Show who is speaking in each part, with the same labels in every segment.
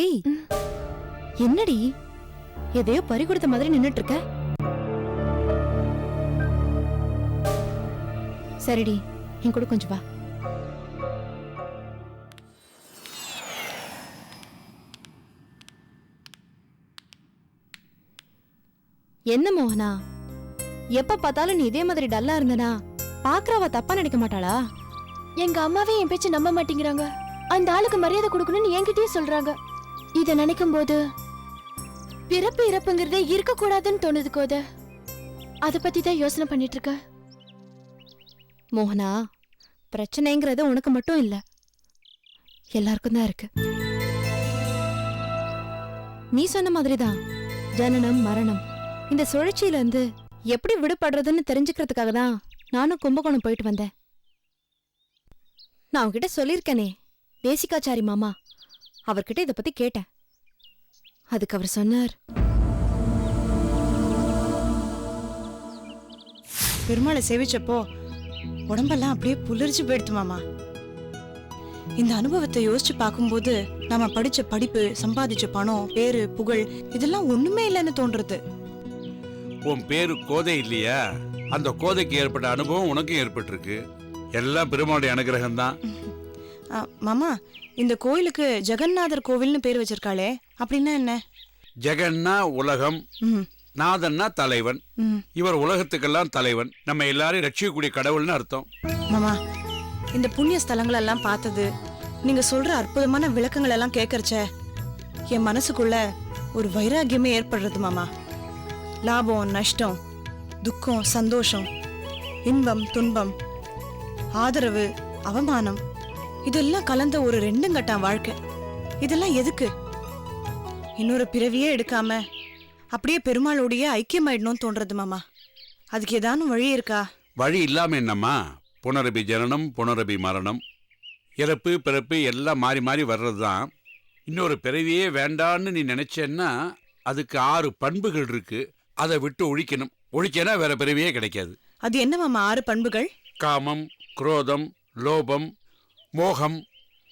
Speaker 1: ஏய் என்னடி? எதையோ பறி கொடுத்த மாதிரி நின்னுட்டு இருக்க சரிடி என் கூட கொஞ்சம் வா. என்ன மோகனா? எப்ப பார்த்தாலும் நீ இதே மாதிரி டல்லா இருந்தனா? பாக்குறவ தப்பா நினைக்க மாட்டாளா?
Speaker 2: எங்க அம்மாவே என் பேச்சு நம்ப மாட்டேங்கிறாங்க. அந்த ஆளுக்கு மரியாதை கொடுக்கணும்னு என்கிட்டயே சொல்றாங்க. இத நினைக்கும் போது பிறப்பு இறப்புங்கிறதே இருக்க கூடாதுன்னு தோணுது கோத. அத பத்தி தான் யோசனை பண்ணிட்டு இருக்க
Speaker 1: மோகனா பிரச்சனைங்கிறது உனக்கு மட்டும் இல்ல. எல்லாருக்கும் தான் இருக்கு. நீ சொன்ன மாதிரிதான் ஜனனம் மரணம் இந்த சுழற்சியில இருந்து எப்படி விடுபடுறதுன்னு தெரிஞ்சுக்கிறதுக்காக தான் நானும் கும்பகோணம் போயிட்டு வந்தேன். நான் உன்கிட்ட சொல்லியிருக்கேனே தேசிகாச்சாரி மாமா அவர்கிட்ட இத பத்தி கேட்டேன். அதுக்கு அவர் சொன்னார்.
Speaker 3: பெருமாளை சேவிச்சப்போ உடம்பெல்லாம் அப்படியே புல்லரிச்சு போயிடுத்து மாமா. இந்த அனுபவத்தை யோசிச்சு பார்க்கும்போது நாம படிச்ச படிப்பு சம்பாதிச்ச பணம் பேரு புகழ் இதெல்லாம் ஒண்ணுமே இல்லைன்னு தோன்றது
Speaker 4: உன் பேரு கோதை இல்லையா? அந்த கோதைக்கு ஏற்பட்ட அனுபவம் உனக்கும் ஏற்பட்டிருக்கு. எல்லாம் பெருமாளுடைய அனுகிரகம் தான்
Speaker 3: ஆ, மாமா இந்த கோயிலுக்கு ஜெகநாதர் கோவில்னு பேர் வச்சிருக்காளே அப்படின்னா என்ன?
Speaker 4: ஜெகன்னா உலகம் நாதன்னா தலைவன். இவர் உலகத்துக்கெல்லாம் தலைவன். நம்ம எல்லாரையும் ரட்சிக்கக்கூடிய கடவுள்னு அர்த்தம்.
Speaker 3: மாமா இந்த புண்ணிய ஸ்தலங்கள் எல்லாம் பார்த்தது நீங்க சொல்ற அற்புதமான விளக்கங்கள் எல்லாம் கேட்கறச்ச என் மனசுக்குள்ள ஒரு வைராகியமே ஏற்படுறது மாமா. லாபம் நஷ்டம் துக்கம் சந்தோஷம் இன்பம் துன்பம் ஆதரவு அவமானம் இதெல்லாம் கலந்த ஒரு ரெண்டும் கட்டான் வாழ்க்கை. இதெல்லாம் எதுக்கு? இன்னொரு பிறவியே எடுக்காம அப்படியே பெருமாளோடைய ஐக்கியமாயிடணும்னு தோன்றது மாமா. அதுக்கு ஏதானும் வழி இருக்கா?
Speaker 4: வழி இல்லாம என்னம்மா? புனரபி ஜனனம் புனரபி மரணம். இறப்பு பிறப்பு எல்லாம் மாறி மாறி வர்றது தான் இன்னொரு பிறவியே வேண்டான்னு நீ நினைச்சேன்னா அதுக்கு ஆறு பண்புகள் இருக்கு. அதை விட்டு ஒழிக்கணும். ஒழிக்கனா வேற பிறவியே கிடைக்காது.
Speaker 3: அது என்ன மாமா ஆறு பண்புகள்?
Speaker 4: காமம் குரோதம் லோபம் மோகம்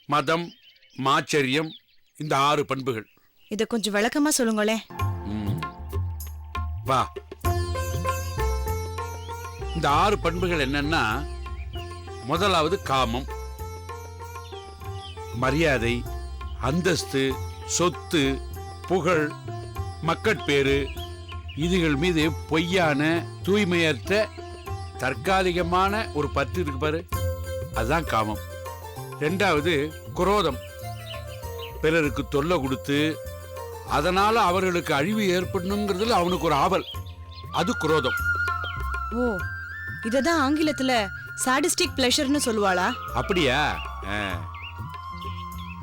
Speaker 4: மதம் மாச்சரியம் இந்த ஆறு பண்புகள்.
Speaker 3: இத கொஞ்சம் விளக்கமா சொல்லுங்களேன்
Speaker 4: ம். வா. இந்த ஆறு பண்புகள் என்னன்னா முதலாவது காமம் மரியாதை அந்தஸ்து சொத்து புகழ் மக்கட்பேறு இதுகள் மீது பொய்யான தூய்மையற்ற தற்காலிகமான ஒரு பற்று இருக்கு பாரு. அதுதான் காமம். ரெண்டாவது குரோதம். பிறருக்கு தொல்லை கொடுத்து அதனால அவர்களுக்கு அழிவு ஏற்படணுங்கிறதுல அவனுக்கு ஒரு ஆவல். அது குரோதம்.
Speaker 3: ஓ இததான் ஆங்கிலத்துல சாடிஸ்டிக் பிளஷர்னு சொல்லுவாளா?
Speaker 4: அப்படியா.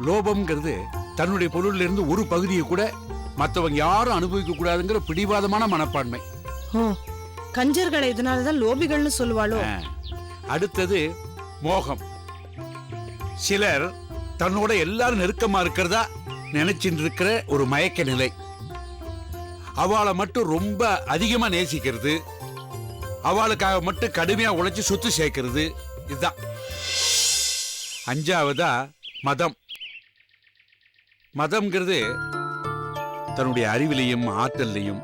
Speaker 4: லோபம்ங்கிறது தன்னுடைய பொருள்ல இருந்து ஒரு பகுதியை கூட மற்றவங்க யாரும் அனுபவிக்க கூடாதுங்கிற பிடிவாதமான மனப்பான்மை.
Speaker 3: கஞ்சர்களை இதனாலதான் லோபிகள்னு சொல்லுவாளோ.
Speaker 4: அடுத்தது மோகம். சிலர் தன்னோட எல்லாரும் நெருக்கமா இருக்கிறதா நினைச்சிட்டு இருக்கிற ஒரு மயக்க நிலை. அவளை மட்டும் ரொம்ப அதிகமா நேசிக்கிறது. அவளுக்காக மட்டும் கடுமையா உழைச்சி சுத்து சேர்க்கிறது. இதுதான். அஞ்சாவதா மதம். மதம்ங்கிறது தன்னுடைய அறிவிலையும் ஆற்றல்லையும்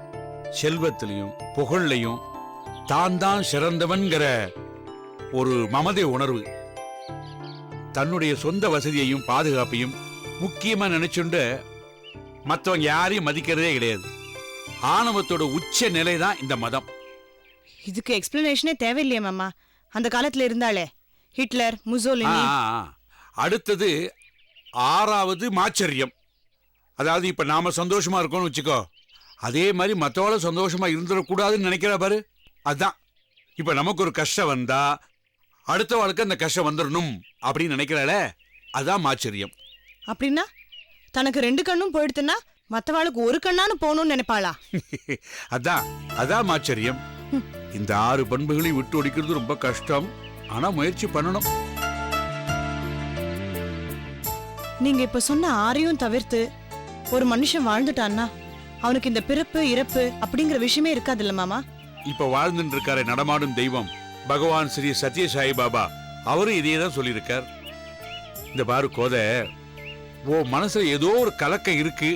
Speaker 4: செல்வத்திலையும் புகழ்லையும் தான் தான் சிறந்தவன்கிற ஒரு மமதை உணர்வு. தன்னுடைய சொந்த வசதியையும் பாதுகாப்பையும் முக்கியமா நினைச்சுண்டு மற்றவங்க யாரையும் மதிக்கிறதே கிடையாது. ஆணவத்தோட உச்ச நிலை தான் இந்த மதம்.
Speaker 3: இதுக்கு எக்ஸ்பிளனேஷனே தேவையில்லையே மாமா. அந்த காலத்துல இருந்தாளே. Hitler Mussolini.
Speaker 4: ஆ. அடுத்தது ஆறாவது மாச்சரியம். அதாவது இப்ப நாம சந்தோஷமா இருக்கோம்னு வச்சுக்கோ. அதே மாதிரி மற்றவள சந்தோஷமா இருந்துடக்கூடாதுன்னு நினைக்கிறா பாரு. அதான். இப்ப நமக்கு ஒரு கஷ்டம் வந்தா அடுத்தவளுக்கு அந்த கஷ்டம் வந்துடணும். அப்படின்னு நினைக்கிறாளே அதான் மாச்சரியம்.
Speaker 3: அப்படின்னா தனக்கு ரெண்டு கண்ணும் போயிடுத்துன்னா மத்தவாளுக்கு ஒரு கண்ணான்னு போகணும்னு நினைப்பாளா?
Speaker 4: அதான் அதான் ஆச்சரியம் இந்த ஆறு பண்புகளையும் விட்டு ஒடிக்கிறது ரொம்ப கஷ்டம். ஆனா முயற்சி பண்ணணும்.
Speaker 3: நீங்க இப்ப சொன்ன ஆறையும் தவிர்த்து ஒரு மனுஷன் வாழ்ந்துட்டான்னா அவனுக்கு இந்த பிறப்பு இறப்பு அப்படிங்கிற விஷயமே இருக்காதுல்ல மாமா?
Speaker 4: இப்ப வாழ்ந்துட்டு இருக்காரு நடமாடும் தெய்வம் பகவான் ஸ்ரீ சத்ய சாய் பாபா. அவரும் இதையே தான் சொல்லியிருக்கார். இந்த பாரு கோதை ஓ மனசுல ஏதோ ஒரு கலக்கம் இருக்கு.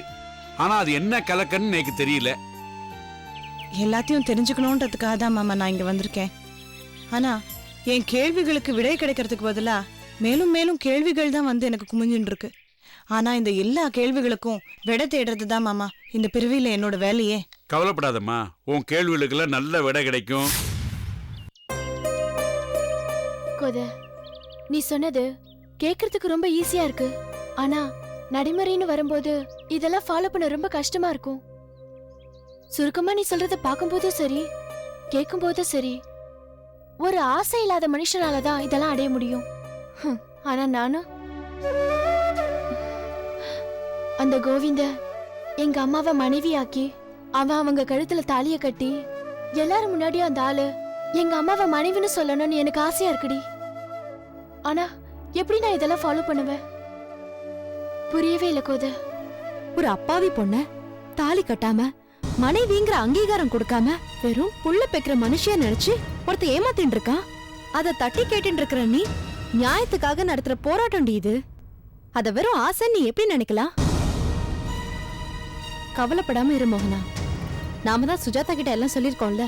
Speaker 4: ஆனா அது என்ன கலக்கன்னு எனக்கு தெரியல.
Speaker 3: எல்லாத்தையும் தெரிஞ்சுக்கணுன்றதுக்காக தான் மாமா நான் இங்க வந்திருக்கேன். ஆனா என் கேள்விகளுக்கு விடை கிடைக்கிறதுக்கு பதிலா மேலும் மேலும் கேள்விகள் தான் வந்து எனக்கு குமிஞ்சுன்னு இருக்கு ஆனா இந்த எல்லா கேள்விகளுக்கும் விடை தேடுறது தான் மாமா இந்த பிறவியில என்னோட வேலையே.
Speaker 4: கவலைப்படாதம்மா உன் கேள்விகளுக்கெல்லாம் நல்ல விடை கிடைக்கும்.
Speaker 2: கோத நீ சொன்னது கேக்குறதுக்கு ரொம்ப ஈஸியா இருக்கு. ஆனா நடைமுறைன்னு வரும்போது இதெல்லாம் ஃபாலோ பண்ண ரொம்ப கஷ்டமா இருக்கும். சுருக்கமா நீ சொல்றத பார்க்கும்போதும் சரி கேட்கும்போதும் சரி ஒரு ஆசை இல்லாத மனுஷனால தான் இதெல்லாம் அடைய முடியும். ஆனா நானும் அந்த கோவிந்த எங்க அம்மாவை மனைவியாக்கி அவன் அவங்க கழுத்துல தாலிய கட்டி எல்லாரும் முன்னாடியும் அந்த ஆளு எங்க அம்மாவை மனைவின்னு சொல்லணும்னு எனக்கு ஆசையா இருக்குடி. ஆனா எப்படி நான் இதெல்லாம் ஃபாலோ பண்ணுவேன்? புரியவே இல்ல கோத.
Speaker 1: ஒரு அப்பாவி பொண்ண தாலி கட்டாம மனைவிங்கிற அங்கீகாரம் கொடுக்காம வெறும் புள்ள பெக்கிற மனுஷிய நினைச்சு ஒருத்த ஏமாத்தின்னு இருக்கான்? அத தட்டி கேட்டுட்டு இருக்கிற நீ நியாயத்துக்காக நடத்துற போராட்டம் இது. அத வெறும் ஆசை நீ எப்படி நினைக்கலாம்? கவலைப்படாம இரு மோகனா. நாம தான் சுஜாதா கிட்ட எல்லாம் சொல்லிருக்கோம்ல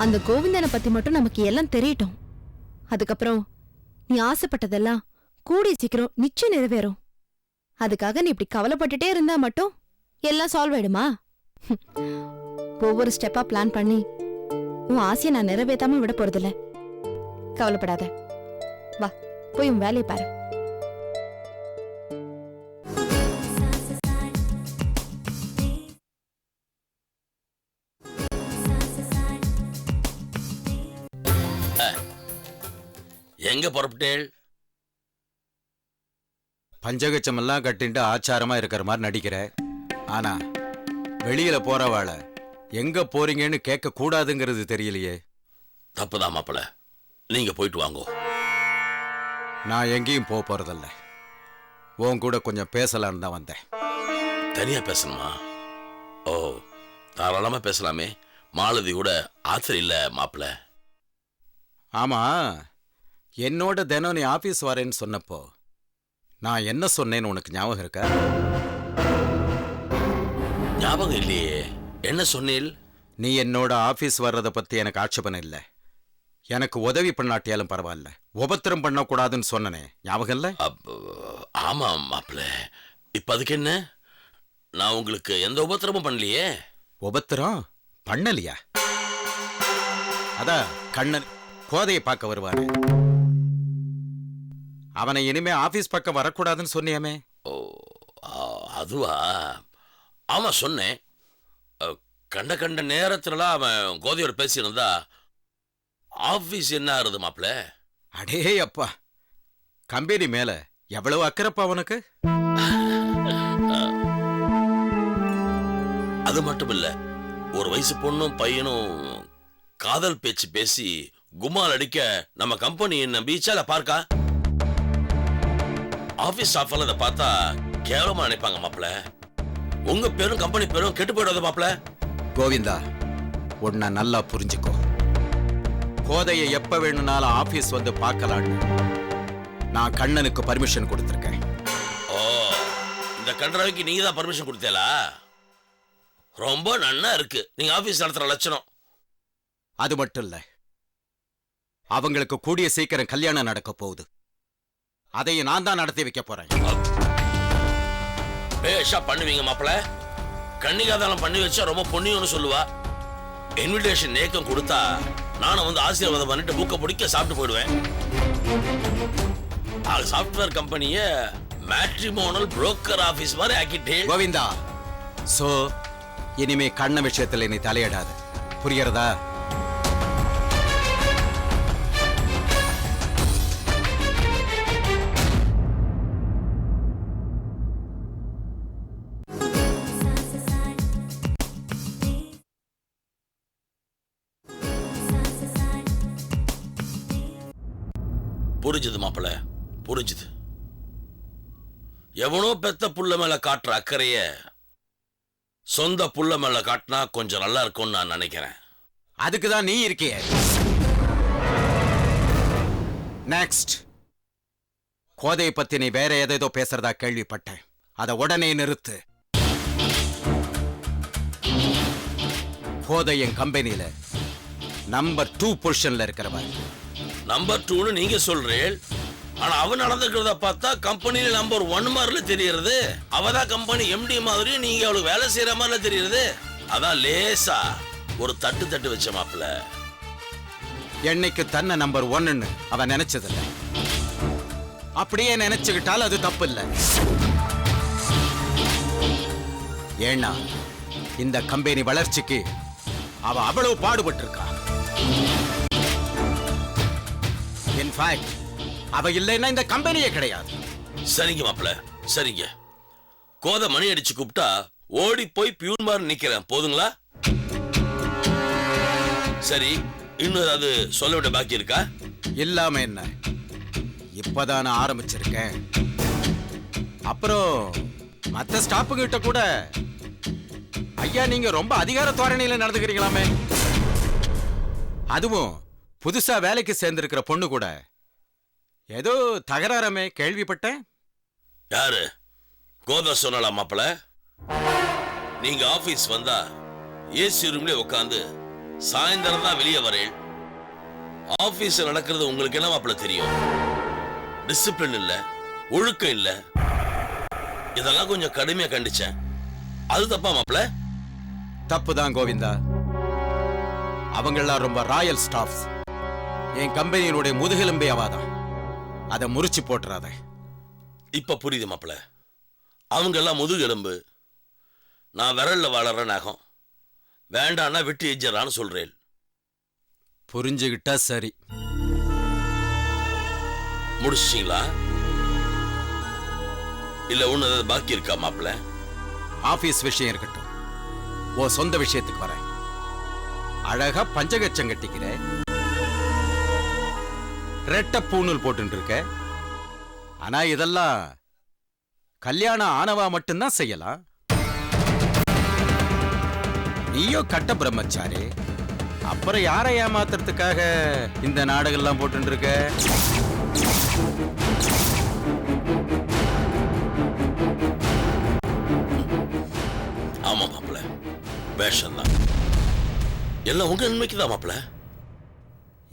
Speaker 1: அந்த கோவிந்தனை பத்தி மட்டும் நமக்கு எல்லாம் தெரியட்டும். அதுக்கப்புறம் நீ ஆசைப்பட்டதெல்லாம் கூடிய சீக்கிரம் நிச்சயம் நிறைவேறும். அதுக்காக நீ இப்படி கவலைப்பட்டுட்டே இருந்தா மட்டும் எல்லாம் சால்வ் ஆயிடுமா? ஹம். ஒவ்வொரு ஸ்டெப்பா பிளான் பண்ணி உன் ஆசையை நான் நிறைவேத்தாம விட போறதில்ல. கவலைப்படாத. வா போய் உன் வேலையை பாரு.
Speaker 5: எங்க புறப்பட்டேள்.
Speaker 6: பஞ்சகச்சமெல்லாம் கட்டிட்டு ஆச்சாரமா இருக்கிற மாதிரி நடிக்கிற. ஆனா வெளியில போறவாள எங்க போறீங்கன்னு கேட்க கூடாதுங்கிறது தெரியலையே.
Speaker 5: தப்புதான் மாப்பிள. நீங்க போயிட்டு வாங்கோ.
Speaker 6: நான் எங்கேயும் போக போறதில்ல. உன் கூட கொஞ்சம் பேசலான்னு தான் வந்தேன்.
Speaker 5: தனியா பேசணுமா? ஓ தாராளமா பேசலாமே. மாலதி கூட ஆச்சரியம் இல்ல மாப்பிள.
Speaker 6: ஆமா. என்னோட தினம் நீ ஆபீஸ் வரேன்னு சொன்னப்போ நான் என்ன சொன்னேன்னு உனக்கு ஞாபகம் இருக்கா?
Speaker 5: ஞாபகம் இல்லையே. என்ன சொன்னீல்?
Speaker 6: நீ என்னோட ஆபீஸ் வர்றத பத்தி எனக்கு ஆட்சேபனை இல்லை. எனக்கு உதவி பண்ணாட்டியாலும் பரவாயில்ல. உபத்திரம் பண்ணக்கூடாதுன்னு சொன்னனே. ஞாபகம் இல்லை?
Speaker 5: அப்ப, ஆமா மாப்பிள இப்ப அதுக்கு என்ன? நான் உங்களுக்கு எந்த உபத்திரமும் பண்ணலையே.
Speaker 6: உபத்திரம்? பண்ணலையா? அதான் கண்ணன் கோதையை பார்க்க வருவானே அவனை இனிமே ஆபீஸ் பக்கம் வரக்கூடாதுன்னு சொன்னியாமே.
Speaker 5: ஓ அதுவா? ஆமா சொன்னேன். கண்ட கண்ட நேரத்துலலாம் அவன் கோதையோட பேசியிருந்தா ஆபீஸ் என்ன ஆறுது மாப்பிள?
Speaker 6: அடே அப்பா கம்பெனி மேல எவ்வளவு அக்கறப்பா அவனுக்கு
Speaker 5: அது மட்டும் இல்ல ஒரு வயசு பொண்ணும் பையனும் காதல் பேச்சு பேசி கும்மால் அடிக்க நம்ம கம்பெனி என்ன பீச்சால பார்க்கா? ஆபீஸ் ஸ்டாஃப் அதை பார்த்தா கேவலமா நினைப்பாங்க மாப்ள உங்க பேரும் கம்பெனி பேரும் கெட்டு போயிடாத மாப்ள
Speaker 6: கோவிந்தா உன்னை நல்லா புரிஞ்சுக்கோ. கோதையை எப்ப வேணும்னாலும் ஆபீஸ் வந்து பார்க்கலான்னு நான் கண்ணனுக்கு பர்மிஷன் கொடுத்துருக்கேன்.
Speaker 5: ஓ இந்த கன்றவைக்கு நீங்க தான் பர்மிஷன் கொடுத்தேலா ரொம்ப நன்னா இருக்கு. நீங்க ஆபீஸ் நடத்துற லட்சணம்.
Speaker 6: அது மட்டும் இல்ல அவங்களுக்கு கூடிய சீக்கிரம் கல்யாணம் நடக்க போகுது. அதையும் நான் தான் நடத்தி வைக்க போறேன்.
Speaker 5: பேஷா பண்ணுவீங்க மாப்பிள. கன்னிகாதானம் பண்ணி வச்சா ரொம்ப பொண்ணியம்னு சொல்லுவா. இன்விடேஷன் நேக்கம் கொடுத்தா நானும் வந்து ஆசீர்வாதம் பண்ணிட்டு புக்கை பிடிக்க சாப்பிட்டு போயிடுவேன். அது சாஃப்ட்வேர் கம்பெனிய மேட்ரிமோனல் புரோக்கர் ஆபீஸ் மாதிரி ஆக்கிட்டேன்
Speaker 6: கோவிந்தா சோ இனிமே கண்ண விஷயத்துல நீ தலையிடாத. புரியறதா
Speaker 5: புரிஞ்சுது மாப்பிள்ள புரிஞ்சுது. எவனோ பெத்த புள்ள மேல காட்டுற அக்கறைய சொந்த புள்ள மேல காட்டினா கொஞ்சம் நல்லா இருக்கும்னு நான் நினைக்கிறேன்.
Speaker 6: அதுக்கு தான் நீ இருக்கியே. நெக்ஸ்ட் கோதையை பத்தி நீ வேற ஏதேதோ பேசுறதா கேள்விப்பட்டேன். அதை உடனே நிறுத்து. கோதை என் கம்பெனியில நம்பர் டூ பொசிஷன்ல இருக்கிறவன்
Speaker 5: நம்பர் டூன்னு நீங்க சொல்றேன் ஆனா அவன் நடந்துக்கிறத பார்த்தா கம்பெனியில நம்பர் ஒன் மாதிரில தெரியறது. அவ தான் கம்பெனி எம்டி மாதிரி நீங்க அவளுக்கு வேலை செய்யற மாதிரில தெரியறது. அதான் லேசா ஒரு தட்டு தட்டு வச்ச மாப்பிள்ள
Speaker 6: என்னைக்கு தன்னை நம்பர் ஒன்னு அவன் நினைச்சதில்ல. அப்படியே நினைச்சுக்கிட்டால் அது தப்பு இல்ல ஏன்னா இந்த கம்பெனி வளர்ச்சிக்கு அவ அவ்வளவு பாடுபட்டு இருக்கா இன்ஃபேக்ட் அவ இல்லைன்னா இந்த கம்பெனியே கிடையாது.
Speaker 5: சரிங்க மாப்பிள்ள சரிங்க. கோதை மணி அடிச்சு கூப்பிட்டா ஓடி போய் பியூன் மாதிரி நிக்கிறேன். போதுங்களா? சரி இன்னும் ஏதாவது சொல்ல வேண்டிய பாக்கி இருக்கா?
Speaker 6: இல்லாம என்ன? இப்பதான் நான் ஆரம்பிச்சிருக்கேன். அப்புறம் மத்த ஸ்டாப்பு கிட்ட கூட ஐயா நீங்க ரொம்ப அதிகார தோரணையில நடந்துக்கிறீங்களாமே. அதுவும் புதுசா வேலைக்கு சேர்ந்திருக்கிற பொண்ணு கூட ஏதோ தகராறமே கேள்விப்பட்டேன்.
Speaker 5: யாரு? கோதை சொன்னலாம் மாப்பிள? நீங்க ஆபீஸ் வந்தா ஏசி ரூம்ல உட்காந்து சாயந்தரம் தான் வெளியே வரேன் ஆபீஸ்ல நடக்கிறது உங்களுக்கு என்ன மாப்பிள தெரியும்? டிசிப்ளின் இல்ல ஒழுக்கம் இல்ல. இதெல்லாம் கொஞ்சம் கடுமையா கண்டிச்சேன். அது தப்பா மாப்பிள?
Speaker 6: தப்புதான் கோவிந்தா. அவங்கெல்லாம் ரொம்ப ராயல் ஸ்டாஃப்ஸ். என் கம்பெனியினுடைய முதுகெலும்பே அவாதான் அதை முறிச்சு போட்டுறாத.
Speaker 5: இப்ப புரியுது மாப்பிள அவங்க எல்லாம் முதுகெலும்பு. நான் விரல்ல வளர்ற நகம். வேண்டான்னா வெட்டி எஜ்ஜறான்னு சொல்றேன்.
Speaker 6: புரிஞ்சுகிட்டா சரி.
Speaker 5: முடிச்சிட்டீங்களா? இல்ல ஒண்ணு பாக்கி இருக்கா மாப்பிள
Speaker 6: ஆபீஸ் விஷயம் இருக்கட்டும். ஓ சொந்த விஷயத்துக்கு வரேன். அழகா பஞ்சகச்சம் கட்டிக்கிற ரெட்ட பூணூல் போட்டு இருக்க ஆனா இதெல்லாம் கல்யாணம் ஆனவா மட்டும்தான் செய்யலாம். நீயோ கட்ட பிரம்மச்சாரி. அப்புறம் யாரை ஏமாத்துறதுக்காக இந்த நாடகம்லாம் போட்டு இருக்க
Speaker 5: ஆமா மாப்பிள. வேஷம் தான் எல்லாம் உங்க நன்மைக்கு தான்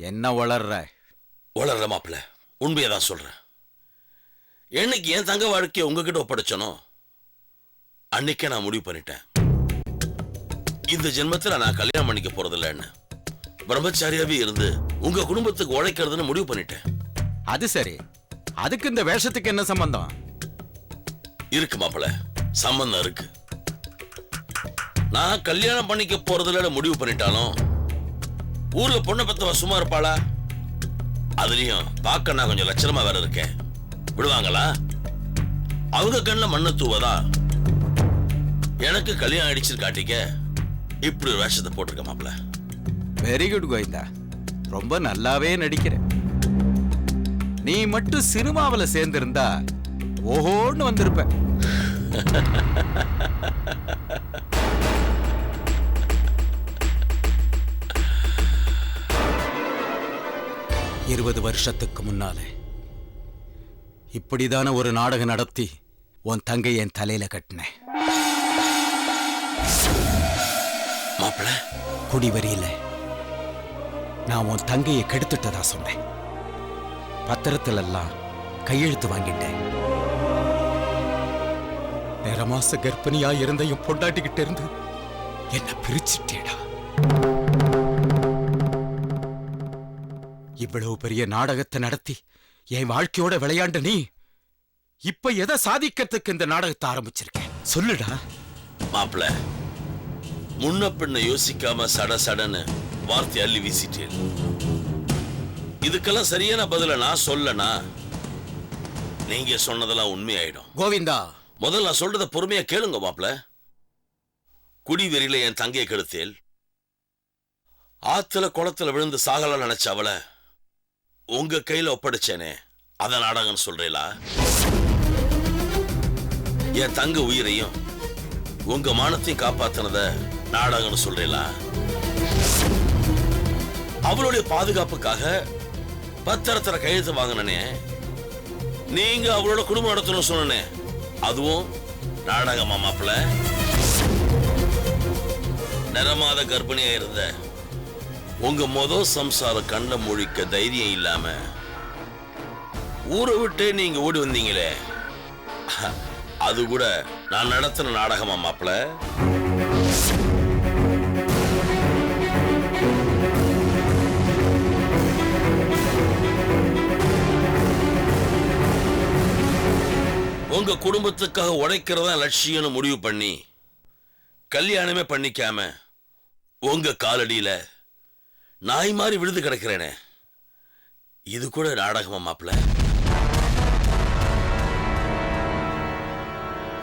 Speaker 6: என்ன வளர்ற?
Speaker 5: வளர்ற மாப்பிள உண்மையை தான் சொல்றேன். என்னைக்கு என் தங்க வாழ்க்கையை உங்ககிட்ட ஒப்படைச்சனோ அன்னைக்கே நான் முடிவு பண்ணிட்டேன். இந்த ஜென்மத்துல நான் கல்யாணம் பண்ணிக்க போறதில்லைன்னு. பிரம்மச்சாரியாவே இருந்து உங்க குடும்பத்துக்கு உழைக்கிறதுன்னு முடிவு பண்ணிட்டேன்.
Speaker 6: அது சரி. அதுக்கு இந்த வேஷத்துக்கு என்ன சம்பந்தம்?
Speaker 5: இருக்கு மாப்பிள சம்பந்தம் இருக்கு. நான் கல்யாணம் பண்ணிக்க போறதுல முடிவு பண்ணிட்டாலும் ஊர்ல பொண்ணை பத்தவ சும்மா இருப்பாளா? அதுலயும் பார்க்க நான் கொஞ்சம் லட்சணமா வேற இருக்கேன். விடுவாங்களா? அவங்க கண்ணில் மண்ணை தூவதா எனக்கு கல்யாணம் அடிச்சு காட்டிக்க இப்படி ஒரு வேஷத்தை போட்டிருக்க மாப்பிள
Speaker 6: வெரி குட் கோவிந்தா. ரொம்ப நல்லாவே நடிக்கிற. நீ மட்டும் சினிமாவுல சேர்ந்திருந்தா ஓஹோன்னு வந்திருப்ப. இருபது வருஷத்துக்கு முன்னாலே. இப்படிதான ஒரு நாடகம் நடத்தி உன் தங்கை என் தலையில கட்டினேன்.
Speaker 5: மாப்பிள
Speaker 6: குடிவரியில நான் உன் தங்கையை கெடுத்துட்டதா சொன்னேன். பத்திரத்துல எல்லாம் கையெழுத்து வாங்கிட்டேன். நிறமாச கர்ப்பிணியா இருந்த என் பொண்டாட்டிக்கிட்ட இருந்து என்ன பிரிச்சுட்டேடா. இவ்வளவு பெரிய நாடகத்தை நடத்தி என் வாழ்க்கையோட விளையாண்ட நீ இப்ப எதை சாதிக்கிறதுக்கு இந்த நாடகத்தை ஆரம்பிச்சிருக்கேன் சொல்லுடா.
Speaker 5: மாப்பிள முன்ன பின்ன யோசிக்காம சட சடன்னு வார்த்தை அள்ளி வீசிட்டேன். இதுக்கெல்லாம் சரியான பதில நான் சொல்லனா? நீங்க சொன்னதெல்லாம் உண்மையாயிடும்.
Speaker 6: கோவிந்தா.
Speaker 5: முதல்ல நான் சொல்றத பொறுமையா கேளுங்க மாப்ள குடிவெறியில என் தங்கையை கெடுத்தேல். ஆத்துல குளத்துல விழுந்து சாகல நினைச்ச அவளை உங்க கையில ஒப்படைச்சேனே அத நாடகம்னு சொல்றீங்களா என் தங்க உயிரையும் உங்க மானத்தையும் காப்பாத்தினத நாடகம்னு சொல்றீங்களா அவளுடைய பாதுகாப்புக்காக பத்திரத்துல கையெழுத்து வாங்கினே நீங்க அவளோட குடும்பம் நடத்தணும் சொன்னேன் அதுவும் நாடகமா மாப்பிள்ள நிறமாத கர்ப்பிணியா இருந்த உங்க மொத சம்சார கண்ண முழிக்க தைரியம் இல்லாம ஊரை விட்டு நீங்க ஓடி வந்தீங்களே. அது கூட நான் நடத்தின நாடகமா மாப்பிள? உங்க குடும்பத்துக்காக உழைக்கிறதா லட்சியம்னு முடிவு பண்ணி கல்யாணமே பண்ணிக்காம உங்க காலடியில நாய் மாதிரி விழுந்து கிடக்கிறேனே. இது கூட நாடகமா மாப்பிள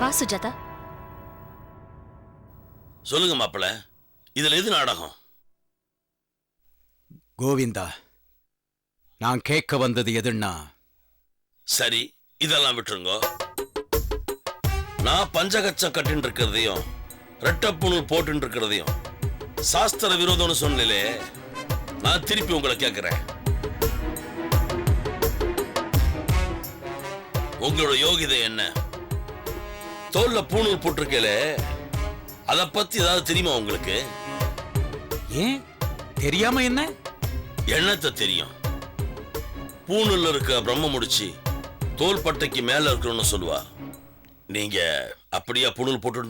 Speaker 2: வா சுஜாதா.
Speaker 5: சொல்லுங்க மாப்பிள இதுல எது நாடகம்?
Speaker 6: கோவிந்தா நான் கேட்க வந்தது எதுன்னா?
Speaker 5: சரி இதெல்லாம் விட்டுருங்க. நான் பஞ்சகச்சம் கட்டின்னு இருக்கிறதையும் ரெட்டப்புணல் போட்டுன்னு இருக்கிறதையும் சாஸ்திர விரோதம்னு சொன்னலே. நான் திருப்பி உங்களை கேட்கிறேன் உங்களோட யோகிதை என்ன? தோல்ல பூணூல் போட்டிருக்கலே அதை பத்தி ஏதாவது தெரியுமா உங்களுக்கு?
Speaker 6: ஏன்? தெரியாம என்ன?
Speaker 5: எண்ணத்தை தெரியும். பூணூல்ல இருக்க பிரம்ம முடிச்சு தோல் பட்டைக்கு மேல இருக்கணும்னு சொல்லுவா. நீங்க அப்படியா பூணூல் போட்டு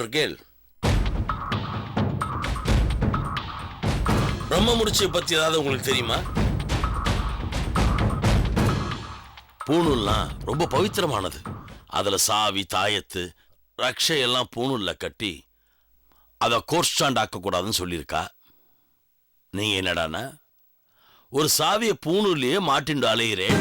Speaker 5: பிரம்ம முடிச்சை பத்தி ஏதாவது உங்களுக்கு தெரியுமா? பூணூல்லாம் ரொம்ப பவித்திரமானது. அதுல சாவி தாயத்து ரக்ஷை எல்லாம் பூணூல்ல கட்டி அதை கோர்ஸ்டாண்ட் ஆக்க கூடாதுன்னு சொல்லியிருக்கா. நீங்க என்னடான்னா ஒரு சாவிய பூணூல்லையே மாட்டிண்டு அலைகிறேன்